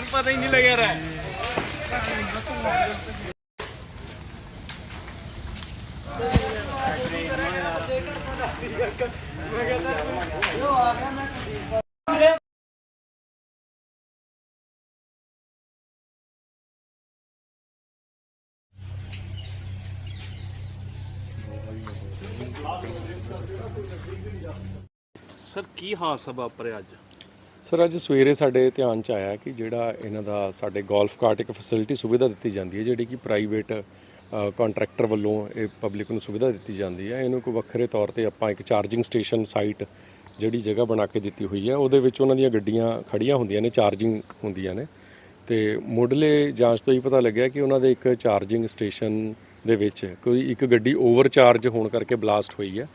पता ही नहीं लगा रहा है ਸਰ ਕੀ ਹਾਦਸਾ ਵਾਪਰਿਆ ਅੱਜ ਸਰ, ਅੱਜ ਸਵੇਰੇ ਸਾਡੇ ਧਿਆਨ ਚ ਆਇਆ ਕਿ ਜਿਹੜਾ ਇਹਨਾਂ ਦਾ ਸਾਡੇ ਗੋਲਫ ਕਾਰਟ ਇੱਕ ਫੈਸਿਲਿਟੀ ਸੁਵਿਧਾ ਦਿੱਤੀ ਜਾਂਦੀ ਹੈ, ਜਿਹੜੀ ਕਿ ਪ੍ਰਾਈਵੇਟ ਕੰਟਰੈਕਟਰ ਵੱਲੋਂ ਇਹ ਪਬਲਿਕ ਨੂੰ ਸੁਵਿਧਾ ਦਿੱਤੀ ਜਾਂਦੀ ਹੈ। ਇਹਨੂੰ ਕੋਈ ਵੱਖਰੇ ਤੌਰ ਤੇ ਆਪਾਂ ਇੱਕ ਚਾਰਜਿੰਗ ਸਟੇਸ਼ਨ ਸਾਈਟ ਜਿਹੜੀ ਜਗ੍ਹਾ ਬਣਾ ਕੇ ਦਿੱਤੀ ਹੋਈ ਹੈ, ਉਹਦੇ ਵਿੱਚ ਉਹਨਾਂ ਦੀਆਂ ਗੱਡੀਆਂ ਖੜੀਆਂ ਹੁੰਦੀਆਂ ਨੇ ਚਾਰਜਿੰਗ ਹੁੰਦੀਆਂ ਨੇ। ਤੇ ਮੁੱਢਲੇ ਜਾਂਚ ਤੋਂ ਹੀ ਪਤਾ ਲੱਗਿਆ ਕਿ ਉਹਨਾਂ ਦੇ ਇੱਕ ਚਾਰਜਿੰਗ ਸਟੇਸ਼ਨ ਦੇ ਵਿੱਚ ਕੋਈ ਇੱਕ ਗੱਡੀ ਓਵਰਚਾਰਜ ਹੋਣ ਕਰਕੇ ਬਲਾਸਟ ਹੋਈ ਹੈ।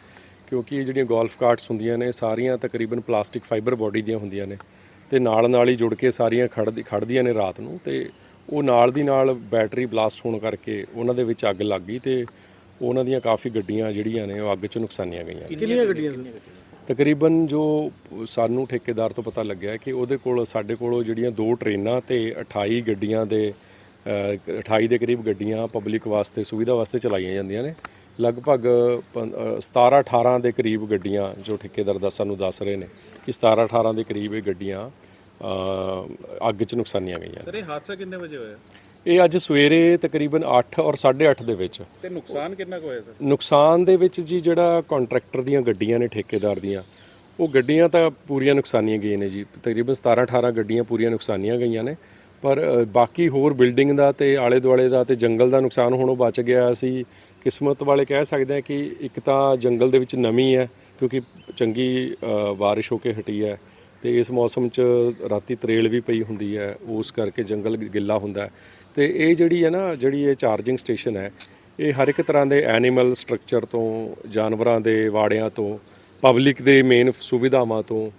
ਕਿਉਂਕਿ ਇਹ ਜਿਹੜੀਆਂ ਗੋਲਫ ਕਾਰਟਸ ਹੁੰਦੀਆਂ ਨੇ ਸਾਰੀਆਂ ਤਕਰੀਬਨ ਪਲਾਸਟਿਕ ਫਾਈਬਰ ਬੋਡੀ ਦੀਆਂ ਹੁੰਦੀਆਂ ਨੇ। ਤੇ ਨਾਲ ਨਾਲ ਹੀ ਜੁੜ ਕੇ ਸਾਰੀਆਂ ਖੜਦੀ ਖੜਦੀਆਂ ਨੇ ਰਾਤ ਨੂੰ ਤੇ ਉਹ ਨਾਲ ਦੀ ਨਾਲ ਬੈਟਰੀ ਬਲਾਸਟ ਹੋਣ ਕਰਕੇ ਉਹਨਾਂ ਦੇ ਵਿੱਚ ਅੱਗ ਲੱਗ ਗਈ ਤੇ ਉਹਨਾਂ ਦੀਆਂ ਕਾਫੀ ਗੱਡੀਆਂ ਜਿਹੜੀਆਂ ਨੇ ਉਹ ਅੱਗ 'ਚ ਨੁਕਸਾਨੀਆਂ ਗਈਆਂ ਕਿੰਨੀਆਂ ਗੱਡੀਆਂ ਤਕਰੀਬਨ ਜੋ ਸਾਨੂੰ ਠੇਕੇਦਾਰ ਤੋਂ ਪਤਾ ਲੱਗਿਆ ਕਿ ਉਹਦੇ ਕੋਲ ਸਾਡੇ ਕੋਲ ਜਿਹੜੀਆਂ ਦੋ ਟ੍ਰੇਨਾਂ ਤੇ 28 ਗੱਡੀਆਂ ਦੇ ਅ, 28 ਦੇ ਕਰੀਬ ਗੱਡੀਆਂ ਪਬਲਿਕ ਵਾਸਤੇ ਸੁਵਿਧਾ ਵਾਸਤੇ ਚਲਾਈਆਂ ਜਾਂਦੀਆਂ ਨੇ। ਲਗਭਗ 17 18 ਦੇ ਕਰੀਬ ਗੱਡੀਆਂ ਜੋ ਠੇਕੇਦਾਰ ਦਾ ਸਾਨੂੰ ਦੱਸ ਰਹੇ ਨੇ ਕਿ 17 18 ਦੇ ਕਰੀਬ ਇਹ ਗੱਡੀਆਂ ਅ, ਅੱਗ 'ਚ ਨੁਕਸਾਨੀਆਂ ਗਈਆਂ ਸਰ ਇਹ ਹਾਦਸਾ ਕਿੰਨੇ ਵਜੇ ਹੋਇਆ? ਇਹ ਅੱਜ ਸਵੇਰੇ ਤਕਰੀਬਨ 8 ਔਰ 8:30 ਦੇ ਵਿੱਚ। ਤੇ ਨੁਕਸਾਨ ਕਿੰਨਾ ਕੁ ਹੋਇਆ ਸਰ? ਨੁਕਸਾਨ ਦੇ ਵਿੱਚ ਜੀ ਜਿਹੜਾ ਕੰਟਰੈਕਟਰ ਦੀਆਂ ਗੱਡੀਆਂ ਨੇ ਠੇਕੇਦਾਰ ਦੀਆਂ ਉਹ ਗੱਡੀਆਂ ਤਾਂ ਪੂਰੀਆਂ ਨੁਕਸਾਨੀਆਂ ਗਈਆਂ ਨੇ ਜੀ। ਤਕਰੀਬਨ 17 18 ਗੱਡੀਆਂ ਪੂਰੀਆਂ ਨੁਕਸਾਨੀਆਂ ਗਈਆਂ ਨੇ। ਪਰ ਬਾਕੀ ਹੋਰ ਬਿਲਡਿੰਗ ਦਾ ਤੇ ਆਲੇ ਦੁਆਲੇ ਦਾ ਤੇ ਜੰਗਲ ਦਾ ਨੁਕਸਾਨ ਹੋਣੋਂ ਬਚ ਗਿਆ ਅਸੀਂ। ਕਿਸਮਤ ਵਾਲੇ ਕਹਿ ਸਕਦੇ ਹਾਂ ਕਿ ਇੱਕ ਤਾਂ ਜੰਗਲ ਦੇ ਵਿੱਚ ਨਮੀ ਹੈ ਕਿਉਂਕਿ ਚੰਗੀ ਅ, ਬਾਰਿਸ਼ ਹੋ ਕੇ ਹਟੀ ਹੈ ਤੇ ਇਸ ਮੌਸਮ 'ਚ ਰਾਤੀ ਤਰੇਲ ਵੀ ਪਈ ਹੁੰਦੀ ਹੈ ਉਸ ਕਰਕੇ ਜੰਗਲ ਗਿੱਲਾ ਹੁੰਦਾ ਹੈ। ਤੇ ਇਹ ਜਿਹੜੀ ਹੈ ਨਾ ਜਿਹੜੀ ਇਹ ਚਾਰਜਿੰਗ ਸਟੇਸ਼ਨ ਹੈ ਇਹ ਹਰ ਇੱਕ ਤਰ੍ਹਾਂ ਦੇ ਐਨੀਮਲ ਸਟਰਕਚਰ ਤੋਂ ਜਾਨਵਰਾਂ ਦੇ ਵਾੜਿਆਂ ਤੋਂ ਪਬਲਿਕ ਦੇ ਮੇਨ ਸੁਵਿਧਾਵਾਂ ਤੋਂ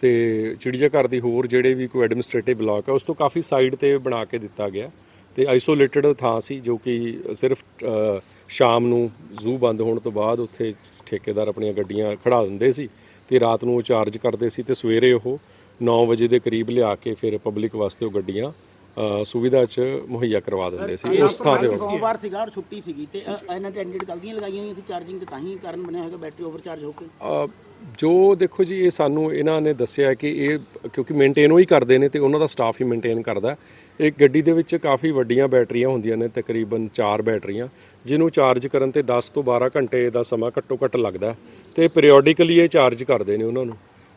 ਤੇ ਚਿੜੀਆ ਘਰ ਦੀ ਹੋਰ ਜਿਹੜੇ ਵੀ ਕੋਈ ਐਡਮਿਨਿਸਟ੍ਰੇਟਿਵ ਬਲਾਕ ਹੈ ਉਸ ਤੋਂ ਕਾਫੀ ਸਾਈਡ ਤੇ ਬਣਾ ਕੇ ਦਿੱਤਾ ਗਿਆ ਤੇ ਆਈਸੋਲੇਟਡ ਥਾਂ ਸੀ ਜੋ ਕਿ ਸਿਰਫ ਸ਼ਾਮ ਨੂੰ ਜ਼ੂ ਬੰਦ ਹੋਣ ਤੋਂ ਬਾਅਦ ਉੱਥੇ ਠੇਕੇਦਾਰ ਆਪਣੀਆਂ ਗੱਡੀਆਂ ਖੜਾ ਦਿੰਦੇ ਸੀ ਤੇ ਰਾਤ ਨੂੰ ਉਹ ਚਾਰਜ ਕਰਦੇ ਸੀ ਤੇ ਸਵੇਰੇ ਉਹ 9 ਵਜੇ ਦੇ ਕਰੀਬ ਲਿਆ ਕੇ ਫਿਰ ਪਬਲਿਕ ਵਾਸਤੇ ਉਹ ਗੱਡੀਆਂ ਸੁਵਿਧਾ 'ਚ ਮੁਹੱਈਆ ਕਰਵਾ ਦਿੰਦੇ ਸੀ ਉਸ ਥਾਂ ਤੇ ਸੋਮਵਾਰ ਸੀਗਾ ਔਰ ਛੁੱਟੀ ਸੀਗੀ ਤੇ ਅ, ਇਹਨਾਂ ਤੇ ਐਂਡਿਡ ਗਲਤੀਆਂ ਲਗਾਈਆਂ ਹੋਈਆਂ ਸੀ ਚਾਰਜਿੰਗ ਤੇ ਤਾਂ ਹੀ ਕਾਰਨ ਬਣਿਆ ਹੋਏਗਾ ਬੈਟਰੀ ਓਵਰਚਾਰਜ ਹੋ ਕੇ? ਜੋ ਦੇਖੋ ਜੀ, ਇਹ ਸਾਨੂੰ ਇਹਨਾਂ ਨੇ ਦੱਸਿਆ ਕਿ ਇਹ ਕਿਉਂਕਿ ਮੇਨਟੇਨ ਉਹ ਹੀ ਕਰਦੇ ਨੇ ਤੇ ਉਹਨਾਂ ਦਾ ਸਟਾਫ ਹੀ ਮੇਨਟੇਨ ਕਰਦਾ। ਇਹ ਗੱਡੀ ਦੇ ਵਿੱਚ ਕਾਫੀ ਵੱਡੀਆਂ ਬੈਟਰੀਆਂ ਹੁੰਦੀਆਂ ਨੇ, ਤਕਰੀਬਨ 4 ਬੈਟਰੀਆਂ, ਜਿਹਨੂੰ ਚਾਰਜ ਕਰਨ ਤੇ 10 ਤੋਂ 12 ਘੰਟੇ ਦਾ ਸਮਾਂ ਘੱਟੋ ਘੱਟ ਲੱਗਦਾ ਹੈ ਤੇ ਪੀਰੀਓਡਿਕਲੀ ਇਹ ਚਾਰਜ ਕਰਦੇ ਨੇ ਉਹਨਾਂ ਨੂੰ।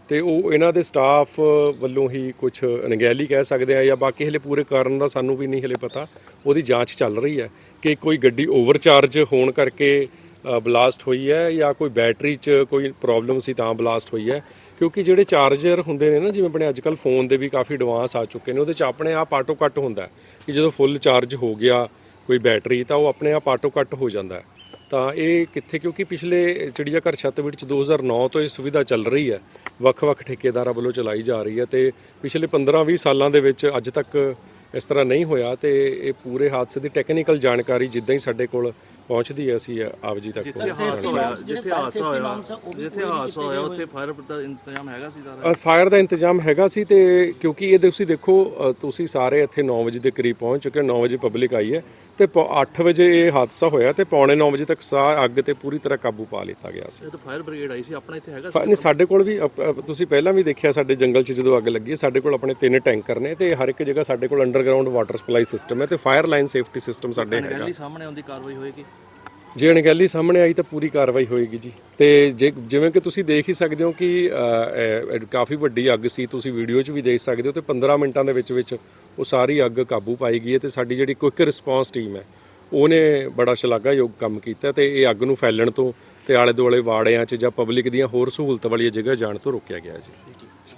ਤੇ ਉਹ ਇਹਨਾਂ ਦੇ ਸਟਾਫ ਵੱਲੋਂ ਹੀ ਕੁਝ ਅਣਗਹਿਲੀ ਕਹਿ ਸਕਦੇ ਆ ਜਾਂ ਬਾਕੀ ਹਲੇ ਪੂਰੇ ਕਾਰਨ ਦਾ ਸਾਨੂੰ ਵੀ ਨਹੀਂ ਹਲੇ ਪਤਾ, ਉਹਦੀ ਜਾਂਚ ਚੱਲ ਰਹੀ ਹੈ ਕਿ ਕੋਈ ਗੱਡੀ ਓਵਰਚਾਰਜ ਹੋਣ ਕਰਕੇ ਬਲਾਸਟ ਹੋਈ ਹੈ ਜਾਂ ਕੋਈ ਬੈਟਰੀ 'ਚ ਕੋਈ ਪ੍ਰੋਬਲਮ ਸੀ ਤਾਂ ਬਲਾਸਟ ਹੋਈ ਹੈ? ਕਿਉਂਕਿ ਜਿਹੜੇ ਚਾਰਜਰ ਹੁੰਦੇ ਨੇ ਨਾ, ਜਿਵੇਂ ਆਪਣੇ ਅੱਜਕੱਲ ਫੋਨ ਦੇ ਵੀ ਕਾਫੀ ਐਡਵਾਂਸ ਆ ਚੁੱਕੇ ਨੇ, ਉਹਦੇ 'ਚ ਆਪਣੇ ਆਪ ਆਟੋ ਕੱਟ ਹੁੰਦਾ ਕਿ ਜਦੋਂ ਫੁੱਲ ਚਾਰਜ ਹੋ ਗਿਆ ਕੋਈ ਬੈਟਰੀ, ਤਾਂ ਉਹ ਆਪਣੇ ਆਪ ਆਟੋ ਕੱਟ ਹੋ ਜਾਂਦਾ ਤਾਂ ਇਹ ਕਿੱਥੇ, ਕਿਉਂਕਿ ਪਿਛਲੇ ਚਿੜੀਆ ਘਰ ਛੱਤਬੀੜ ਚ 2009 ਤੋਂ ਇਹ ਸੁਵਿਧਾ ਚੱਲ ਰਹੀ ਹੈ, ਵੱਖ-ਵੱਖ ਠੇਕੇਦਾਰਾਂ ਵੱਲੋਂ ਚਲਾਈ ਜਾ ਰਹੀ ਹੈ ਤੇ ਪਿਛਲੇ 15-20 ਸਾਲਾਂ ਦੇ ਵਿੱਚ ਅੱਜ ਤੱਕ ਇਸ ਤਰ੍ਹਾਂ ਨਹੀਂ ਹੋਇਆ ਤੇ ਇਹ ਪੂਰੇ ਹਾਦਸੇ ਦੀ ਟੈਕਨੀਕਲ ਜਾਣਕਾਰੀ ਜਿੱਦਾਂ ਹੀ ਸਾਡੇ ਕੋਲ ਪਹੁੰਚਦੀ ਹੈ ਅਸੀਂ ਆਪ ਜੀ ਤੱਕ ਜਿੱਥੇ ਹਾਦਸਾ ਹੋਇਆ ਜਿੱਥੇ ਹਾਦਸਾ ਹੋਇਆ ਜਿੱਥੇ ਹਾਦਸਾ ਹੋਇਆ ਉੱਥੇ ਫਾਇਰ ਦਾ ਇੰਤਜ਼ਾਮ ਹੈਗਾ ਸੀ ਸਾਰਾ? ਫਾਇਰ ਦਾ ਇੰਤਜ਼ਾਮ ਹੈਗਾ ਸੀ ਤੇ ਕਿਉਂਕਿ ਇਹ ਤੁਸੀਂ ਦੇਖੋ ਤੁਸੀਂ ਸਾਰੇ ਇੱਥੇ 9 ਵਜੇ ਦੇ ਕਰੀਬ ਪਹੁੰਚ ਚੁੱਕੇ ਹੋ 9 ਵਜੇ ਪਬਲਿਕ ਆਈ ਹੈ ਤੇ 8 ਵਜੇ ਇਹ ਹਾਦਸਾ ਹੋਇਆ ਤੇ ਪੌਣੇ 9 ਵਜੇ ਤੱਕ ਸਾਹ ਅੱਗ ਤੇ ਪੂਰੀ ਤਰ੍ਹਾਂ ਕਾਬੂ ਪਾ ਲਿੱਤਾ ਗਿਆ ਸੀ। ਇਹ ਤਾਂ ਫਾਇਰ ਬ੍ਰਿਗੇਡ ਆਈ ਸੀ ਆਪਣਾ ਇੱਥੇ ਹੈਗਾ ਨਹੀਂ ਸਾਡੇ ਕੋਲ ਵੀ ਤੁਸੀਂ ਪਹਿਲਾਂ ਵੀ ਦੇਖਿਆ ਸਾਡੇ ਜੰਗਲ 'ਚ ਜਦੋਂ ਅੱਗ ਲੱਗੀ ਹੈ, ਸਾਡੇ ਕੋਲ ਆਪਣੇ ਤਿੰਨ ਟੈਂਕਰ ਨੇ ਤੇ ਹਰ ਇੱਕ ਜਗ੍ਹਾ ਸਾਡੇ ਕੋਲ ਅੰਡਰਗਰਾਉਂਡ ਵਾਟਰ ਸਪਲਾਈ ਸਿਸਟਮ ਹੈ ਤੇ ਫਾਇਰ ਲਾਈਨ ਸੇਫਟੀ ਸਿਸਟਮ ਸਾਡੇ ਹੈਗਾ। ਸਾਹਮਣੇ ਆਉਂਦੀ ਕਾਰਵਾਈ ਹੋਏਗੀ। ਜੇ ਅਣਗਹਿਲੀ ਸਾਹਮਣੇ ਆਈ ਤਾਂ ਪੂਰੀ ਕਾਰਵਾਈ ਹੋਏਗੀ ਜੀ। ਤੇ ਜੇ ਜਿਵੇਂ ਕਿ ਤੁਸੀਂ ਦੇਖ ਹੀ ਸਕਦੇ ਹੋ ਕਿ ਕਾਫੀ ਵੱਡੀ ਅੱਗ ਸੀ, ਤੁਸੀਂ ਵੀਡੀਓ 'ਚ ਵੀ ਦੇਖ ਸਕਦੇ ਹੋ ਤੇ 15 ਮਿੰਟਾਂ ਦੇ ਵਿੱਚ ਵਿੱਚ ਉਹ ਸਾਰੀ ਅੱਗ ਕਾਬੂ ਪਾਈ ਗਈ ਹੈ ਤੇ ਸਾਡੀ ਜਿਹੜੀ ਕੁਇਕ ਰਿਸਪੌਂਸ ਟੀਮ ਹੈ, ਉਹਨੇ ਬੜਾ ਸ਼ਲਾਘਾਯੋਗ ਕੰਮ ਕੀਤਾ ਤੇ ਇਹ ਅੱਗ ਨੂੰ ਫੈਲਣ ਤੋਂ ਤੇ ਆਲੇ ਦੁਆਲੇ ਵਾੜਿਆਂ 'ਚ ਜਾਂ ਪਬਲਿਕ ਦੀਆਂ ਹੋਰ ਸਹੂਲਤ ਵਾਲੀਆਂ ਜਗ੍ਹਾ ਜਾਣ ਤੋਂ ਰੋਕਿਆ ਗਿਆ ਜੀ।